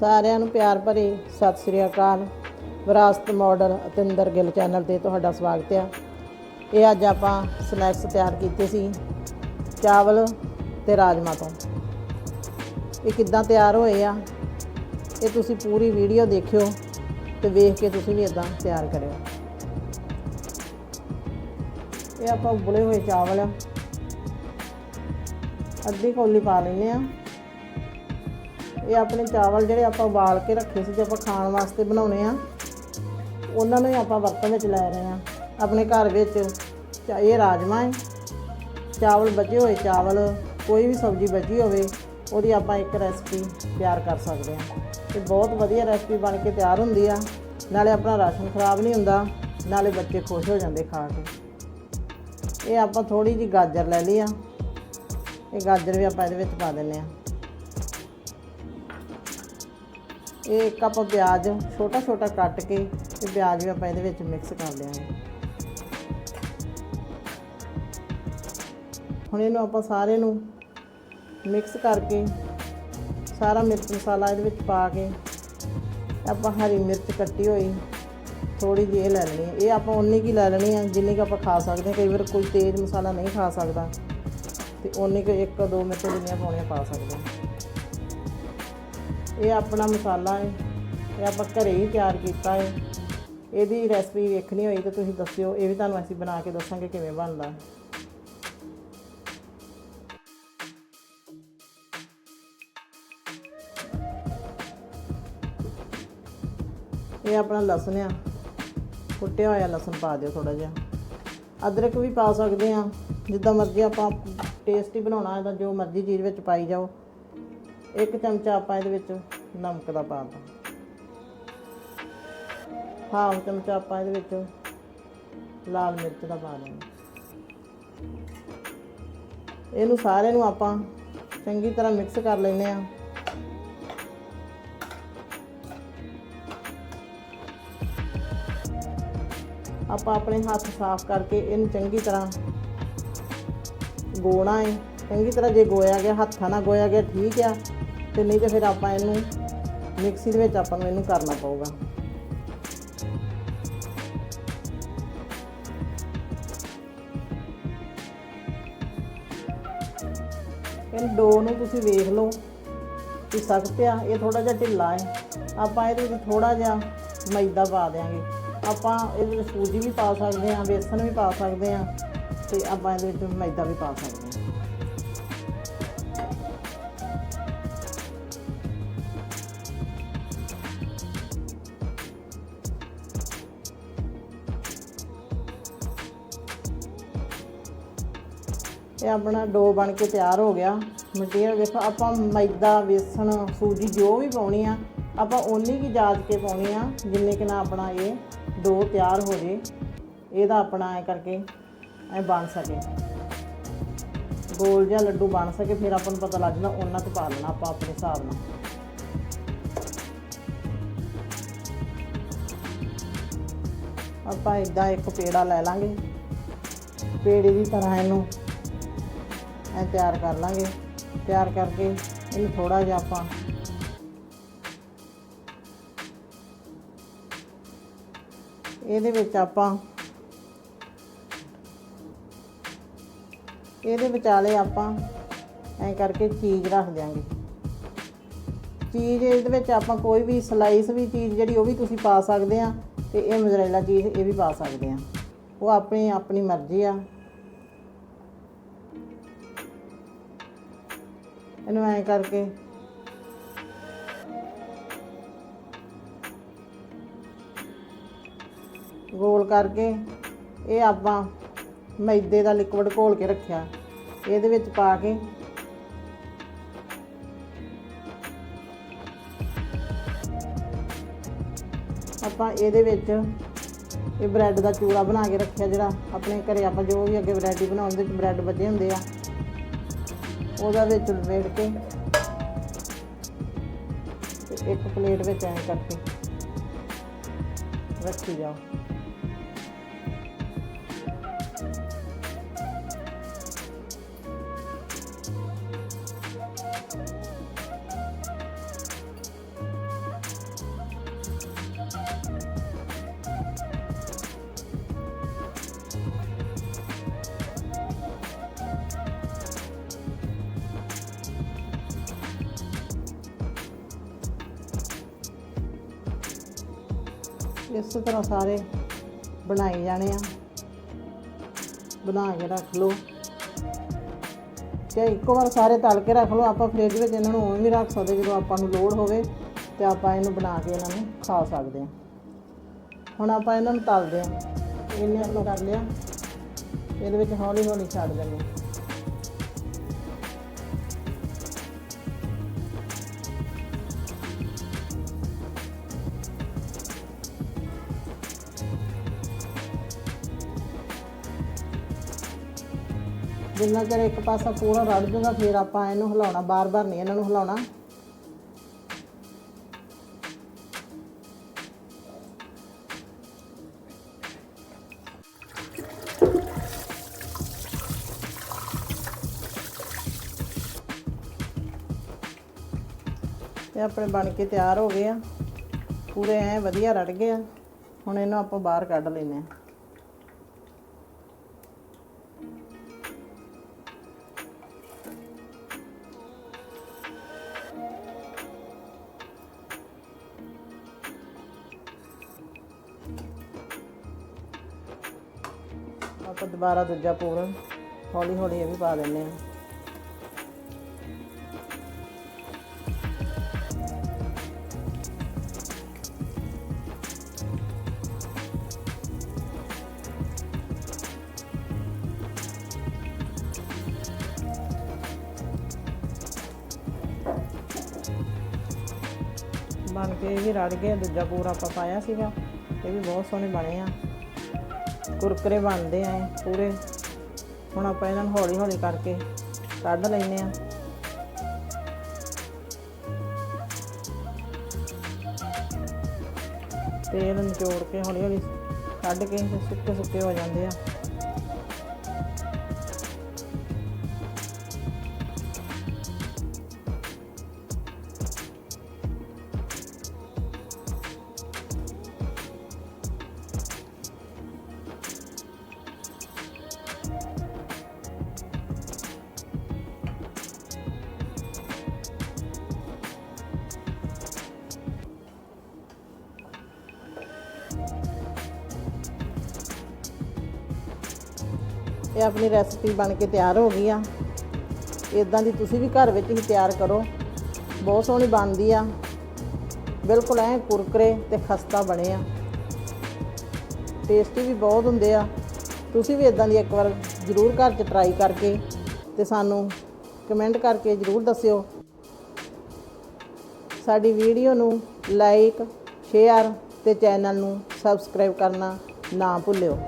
ਸਾਰਿਆਂ ਨੂੰ ਪਿਆਰ ਭਰੀ ਸਤਿ ਸ੍ਰੀ ਅਕਾਲ। ਵਿਰਾਸਤ ਮਾਡਲ ਅਤਿੰਦਰ ਗਿੱਲ ਚੈਨਲ ਤੇ ਤੁਹਾਡਾ ਸਵਾਗਤ ਹੈ। ਇਹ ਅੱਜ ਆਪਾਂ ਸਨੈਕਸ ਤਿਆਰ ਕੀਤੇ ਸੀ, ਚਾਵਲ ਤੇ ਰਾਜਮਾ ਤੋਂ। ਇਹ ਕਿੱਦਾਂ ਤਿਆਰ ਹੋਏ ਆ, ਇਹ ਤੁਸੀਂ ਪੂਰੀ ਵੀਡੀਓ ਦੇਖਿਓ ਤੇ ਵੇਖ ਕੇ ਤੁਸੀਂ ਵੀ ਇਦਾਂ ਤਿਆਰ ਕਰਿਓ। ਇਹ ਆਪਾਂ ਉਬਲੇ ਹੋਏ ਚਾਵਲ ਅੱਧੀ ਕੌਲੀ ਪਾ ਲੈਂਦੇ ਆ। ਇਹ ਆਪਣੇ ਚਾਵਲ ਜਿਹੜੇ ਆਪਾਂ ਉਬਾਲ ਕੇ ਰੱਖੇ ਸੀ, ਜੇ ਆਪਾਂ ਖਾਣ ਵਾਸਤੇ ਬਣਾਉਣੇ ਆ, ਉਹਨਾਂ ਨੂੰ ਹੀ ਆਪਾਂ ਵਰਤੋਂ ਵਿੱਚ ਲੈ ਰਹੇ ਆ। ਆਪਣੇ ਘਰ ਵਿੱਚ ਇਹ ਰਾਜਮਾ ਹੈ ਚਾਵਲ ਬਚੇ ਹੋਏ, ਚਾਵਲ, ਕੋਈ ਵੀ ਸਬਜ਼ੀ ਬਚੀ ਹੋਵੇ, ਉਹਦੀ ਆਪਾਂ ਇੱਕ ਰੈਸਪੀ ਤਿਆਰ ਕਰ ਸਕਦੇ ਆ। ਤੇ ਬਹੁਤ ਵਧੀਆ ਰੈਸਪੀ ਬਣ ਕੇ ਤਿਆਰ ਹੁੰਦੀ ਆ। ਨਾਲੇ ਆਪਣਾ ਰਾਸ਼ਨ ਖਰਾਬ ਨਹੀਂ ਹੁੰਦਾ, ਨਾਲੇ ਬੱਚੇ ਖੁਸ਼ ਹੋ ਜਾਂਦੇ ਖਾ ਕੇ ਇਹ ਆਪਾਂ ਥੋੜੀ ਜੀ ਗਾਜਰ ਲੈ ਲਈ ਆ। ਇਹ ਗਾਜਰ ਵੀ ਆਪਾਂ ਇਹਦੇ ਵਿੱਚ ਪਾ ਦਿੰਨੇ ਆ। ਇਹ ਇੱਕ ਆਪਾਂ ਪਿਆਜ਼ ਛੋਟਾ ਛੋਟਾ ਕੱਟ ਕੇ ਤੇ ਪਿਆਜ਼ ਵੀ ਆਪਾਂ ਇਹਦੇ ਵਿੱਚ ਮਿਕਸ ਕਰ ਦਿਆਂਗੇ ਹੁਣ ਇਹਨੂੰ ਆਪਾਂ ਸਾਰੇ ਨੂੰ ਮਿਕਸ ਕਰਕੇ ਸਾਰਾ ਮਿਰਚ ਮਸਾਲਾ ਇਹਦੇ ਵਿੱਚ ਪਾ ਕੇ ਆਪਾਂ ਹਰੀ ਮਿਰਚ ਕੱਟੀ ਹੋਈ ਥੋੜੀ ਜਿਹੀ ਇਹ ਲੈ ਲੈਣੀ ਹੈ। ਇਹ ਆਪਾਂ ਉਨੀ ਕੀ ਲੈ ਲੈਣੀ ਹੈ ਜਿੰਨੀ ਕੁ ਆਪਾਂ ਖਾ ਸਕਦੇ ਹਾਂ। ਕਈ ਵਾਰ ਕੋਈ ਤੇਜ਼ ਮਸਾਲਾ ਨਹੀਂ ਖਾ ਸਕਦਾ ਤੇ ਉਨੀ ਕੁ ਇੱਕ ਦੋ ਮਿਰਚ ਜਿੰਨੀਆਂ ਪਾਉਣੀਆਂ ਪਾ ਸਕਦੇ ਹਾਂ। ਇਹ ਆਪਣਾ ਮਸਾਲਾ ਹੈ ਇਹ ਆਪਾਂ ਘਰੇ ਹੀ ਤਿਆਰ ਕੀਤਾ ਹੈ ਇਹਦੀ ਰੈਸਪੀ ਵੇਖਣੀ ਹੋਈ ਤਾਂ ਤੁਸੀਂ ਦੱਸਿਓ, ਇਹ ਵੀ ਤੁਹਾਨੂੰ ਅਸੀਂ ਬਣਾ ਕੇ ਦੱਸਾਂਗੇ ਕਿਵੇਂ ਬਣਦਾ। ਇਹ ਆਪਣਾ ਲਸਣ ਆ ਕੁੱਟਿਆ ਹੋਇਆ ਲਸਣ ਪਾ ਦਿਓ ਥੋੜਾ ਜਿਹਾ। ਅਦਰਕ ਵੀ ਪਾ ਸਕਦੇ ਆ, ਜਿੱਦਾਂ ਮਰਜ਼ੀ ਆਪਾਂ ਟੇਸਟੀ ਬਣਾਉਣਾ ਹੈ ਤਾਂ ਜੋ ਮਰਜ਼ੀ ਚੀਜ਼ ਵਿੱਚ ਪਾਈ ਜਾਓ। ਇੱਕ ਚਮਚਾ ਆਪਾਂ ਇਹਦੇ ਵਿੱਚ ਨਮਕ ਦਾ ਪਾ ਦਾਂ ਹਾਫ ਚਮਚਾ ਆਪਾਂ ਇਹਦੇ ਵਿੱਚ ਲਾਲ ਮਿਰਚ ਦਾ ਪਾ ਦਾਂਗੇ ਇਹਨੂੰ ਸਾਰੇ ਨੂੰ ਆਪਾਂ ਚੰਗੀ ਤਰ੍ਹਾਂ ਮਿਕਸ ਕਰ ਲੈਂਦੇ ਆ ਆਪਾਂ ਆਪਣੇ ਹੱਥ ਸਾਫ਼ ਕਰਕੇ ਇਹਨੂੰ ਚੰਗੀ ਤਰ੍ਹਾਂ ਗੋਣਾ ਹੈ ਚੰਗੀ ਤਰ੍ਹਾਂ ਜੇ ਗੋਇਆ ਗਿਆ, ਹੱਥਾਂ ਨਾਲ ਗੋਇਆ ਗਿਆ, ਠੀਕ ਆ। ਤੇ ਨਹੀਂ ਤੇ ਫਿਰ ਆਪਾਂ ਇਹਨੂੰ ਮਿਕਸੀ ਦੇ ਵਿੱਚ ਆਪਾਂ ਨੂੰ ਇਹਨੂੰ ਕਰਨਾ ਪਊਗਾ। ਇਹ ਡੋ ਨੂੰ ਤੁਸੀਂ ਵੇਖ ਲਓ ਕਿ ਸਖਤ ਆ, ਇਹ ਥੋੜਾ ਜਿਹਾ ਢਿੱਲਾ ਹੈ। ਆਪਾਂ ਇਹਦੇ ਵਿੱਚ ਥੋੜਾ ਜਿਹਾ ਮੈਦਾ ਪਾ ਦਿਆਂਗੇ। ਆਪਾਂ ਇਹਦੇ ਵਿੱਚ ਸੂਜੀ ਵੀ ਪਾ ਸਕਦੇ ਹਾਂ ਬੇਸਨ ਵੀ ਪਾ ਸਕਦੇ ਹਾਂ ਤੇ ਆਪਾਂ ਇਹਦੇ ਵਿੱਚ ਮੈਦਾ ਵੀ ਪਾ ਸਕਦੇ ਹਾਂ। ਇਹ ਆਪਣਾ ਡੋ ਬਣ ਕੇ ਤਿਆਰ ਹੋ ਗਿਆ। ਮਟੀਰੀਅਲ ਦੇਖੋ ਆਪਾਂ ਮੈਦਾ ਬੇਸਣ ਸੂਜੀ ਜੋ ਵੀ ਪਾਉਣੀ ਆ, ਆਪਾਂ ਓਨੀ ਕੀ ਜਾਜ ਕੇ ਪਾਉਣੀ ਆ, ਜਿੰਨੇ ਕਿ ਨਾ ਆਪਣਾ ਇਹ ਡੋ ਤਿਆਰ ਹੋ ਜੇ। ਇਹਦਾ ਆਪਣਾ ਐ ਕਰਕੇ ਐ ਬਣ ਸਕੇ। ਗੋਲ ਜਾਂ ਲੱਡੂ ਬਣ ਸਕੇ, ਫਿਰ ਆਪਾਂ ਨੂੰ ਪਤਾ ਲੱਗ ਜਾਂਦਾ ਉਹਨਾਂ ਕੁ ਪਾ ਲੈਣਾ ਆਪਾਂ ਆਪਣੇ ਹਿਸਾਬ ਨਾਲ। ਆਪਾਂ ਇਦਾਂ ਇੱਕ ਪੇੜਾ ਲੈ ਲਾਂਗੇ। ਪੇੜੇ ਦੀ ਤਰ੍ਹਾਂ ਇਹਨੂੰ ਐ ਤਿਆਰ ਕਰ ਲਾਂਗੇ। ਤਿਆਰ ਕਰਕੇ ਇਹਨੂੰ ਥੋੜਾ ਜਿਹਾ ਆਪਾਂ ਇਹਦੇ ਵਿੱਚ ਆਪਾਂ ਇਹਦੇ ਵਿਚਾਲੇ ਆਪਾਂ ਐ ਕਰਕੇ ਚੀਜ਼ ਰੱਖ ਦਿਆਂਗੇ। ਚੀਜ਼ ਇਹਦੇ ਵਿੱਚ ਆਪਾਂ ਕੋਈ ਵੀ ਸਲਾਈਸ ਵੀ ਚੀਜ਼ ਜਿਹੜੀ ਉਹ ਵੀ ਤੁਸੀਂ ਪਾ ਸਕਦੇ ਆ ਤੇ ਇਹ ਮੋਜ਼ਰੇਲਾ ਚੀਜ਼ ਇਹ ਵੀ ਪਾ ਸਕਦੇ ਆ। ਉਹ ਆਪਣੀ ਆਪਣੀ ਮਰਜ਼ੀ ਆ। ਇਹਨੂੰ ਐ ਕਰਕੇ। ਗੋਲ ਕਰਕੇ ਇਹ ਆਪਾਂ ਮੈਦੇ ਦਾ ਲਿਕਵਿਡ ਘੋਲ ਕੇ ਰੱਖਿਆ। ਇਹਦੇ ਵਿੱਚ ਪਾ ਕੇ। ਆਪਾਂ ਇਹਦੇ ਵਿੱਚ ਇਹ ਬ੍ਰੈਡ ਦਾ ਚੂੜਾ ਬਣਾ ਕੇ ਰੱਖਿਆ ਜਿਹੜਾ ਆਪਣੇ ਘਰੇ ਆਪਾਂ ਜੋ ਵੀ ਅੱਗੇ ਵੈਰਾਈਟੀ ਬਣਾਉਣ ਦੇ ਵਿੱਚ ਬ੍ਰੈਡ ਬਚੇ ਹੁੰਦੇ ਆ। ਉਹਦਾ ਵਿੱਚ ਲਪੇਟ ਕੇ ਤੇ ਇੱਕ ਪਲੇਟ ਵਿੱਚ ਐਂ ਕਰਕੇ ਰੱਖੀ ਜਾਓ। ਇਸ ਤਰ੍ਹਾਂ ਸਾਰੇ ਬਣਾਏ ਜਾਣੇ ਆ। ਬਣਾ ਕੇ ਰੱਖ ਲਓ। ਤੇ ਇੱਕੋ ਵਾਰ ਸਾਰੇ ਤਲ ਕੇ ਰੱਖ ਲਓ। ਆਪਾਂ ਫ੍ਰਿਜ ਵਿੱਚ ਇਹਨਾਂ ਨੂੰ ਉਵੇਂ ਵੀ ਰੱਖ ਸਕਦੇ ਜਦੋਂ ਆਪਾਂ ਨੂੰ ਲੋੜ ਹੋਵੇ ਤੇ ਆਪਾਂ ਇਹਨੂੰ ਬਣਾ ਕੇ ਇਹਨਾਂ ਨੂੰ ਖਾ ਸਕਦੇ ਹਾਂ ਹੁਣ ਆਪਾਂ ਇਹਨਾਂ ਨੂੰ ਤਲਦੇ ਹਾਂ ਇਹਨੇ ਆਪਾਂ ਕਰ ਲਿਆ। ਇਹਦੇ ਵਿੱਚ ਹੌਲੀ ਹੌਲੀ ਛੱਡ ਦਿੰਦੇ ਹਾਂ ਜਿੰਨਾ ਚਿਰ ਇੱਕ ਪਾਸਾ ਪੂਰਾ ਰੜ ਜੂਗਾ, ਫਿਰ ਆਪਾਂ ਇਹਨੂੰ ਹਿਲਾਉਣਾ, ਬਾਰ-ਬਾਰ ਨਹੀਂ ਇਹਨਾਂ ਨੂੰ ਹਿਲਾਉਣਾ। ਤੇ ਆਪਣੇ ਬਣ ਕੇ ਤਿਆਰ ਹੋ ਗਏ ਆ। ਪੂਰੇ ਐ ਵਧੀਆ ਰੜ ਗਏ ਆ। ਹੁਣ ਇਹਨੂੰ ਆਪਾਂ ਬਾਹਰ ਕੱਢ ਲੈਨੇ ਆ। ਆਪਾਂ ਦੁਬਾਰਾ ਦੂਜਾ ਪੂਰਨ ਹੌਲੀ ਹੌਲੀ ਇਹ ਵੀ ਪਾ ਦਿੰਨੇ ਆ ਬਣ ਕੇ ਇਹ ਵੀ ਰੜ ਗਏ, ਦੂਜਾ ਪੂਰਾ ਆਪਾਂ ਪਾਇਆ ਸੀਗਾ, ਇਹ ਵੀ ਬਹੁਤ ਸੋਹਣੇ ਬਣੇ ਆ। ਕੁਰਕਰੇ ਬਣਦੇ ਆ ਪੂਰੇ। ਹੁਣ ਆਪਾਂ ਇਹਨਾਂ ਨੂੰ ਹੌਲੀ ਹੌਲੀ ਕਰਕੇ ਕੱਢ ਲੈਨੇ ਆ। ਤੇਲ ਨਿਚੋੜ ਕੇ ਹੌਲੀ ਹੌਲੀ ਕੱਢ ਕੇ ਸੁੱਕੇ ਸੁੱਕੇ ਹੋ ਜਾਂਦੇ ਆ। ਇਹ ਆਪਣੀ ਰੈਸਪੀ ਬਣ ਕੇ ਤਿਆਰ ਹੋ ਗਈ ਆ। ਇਦਾਂ ਦੀ ਤੁਸੀਂ ਵੀ ਘਰ ਵਿੱਚ ਹੀ ਤਿਆਰ ਕਰੋ। ਬਹੁਤ ਸੋਹਣੀ ਬਣਦੀ ਆ। ਬਿਲਕੁਲ ਐ ਕੁਰਕਰੇ ਤੇ ਖਸਤਾ ਬਣੇ ਆ। ਟੇਸਟੀ ਵੀ ਬਹੁਤ ਹੁੰਦੇ ਆ। ਤੁਸੀਂ ਵੀ ਇਦਾਂ ਦੀ ਇੱਕ ਵਾਰ ਜ਼ਰੂਰ ਘਰ 'ਚ ਟਰਾਈ ਕਰਕੇ ਤੇ ਸਾਨੂੰ ਕਮੈਂਟ ਕਰਕੇ ਜ਼ਰੂਰ ਦੱਸਿਓ। ਸਾਡੀ ਵੀਡੀਓ ਨੂੰ ਲਾਈਕ ਸ਼ੇਅਰ ਤੇ ਚੈਨਲ ਨੂੰ ਸਬਸਕ੍ਰਾਈਬ ਕਰਨਾ ਨਾ ਭੁੱਲਿਓ।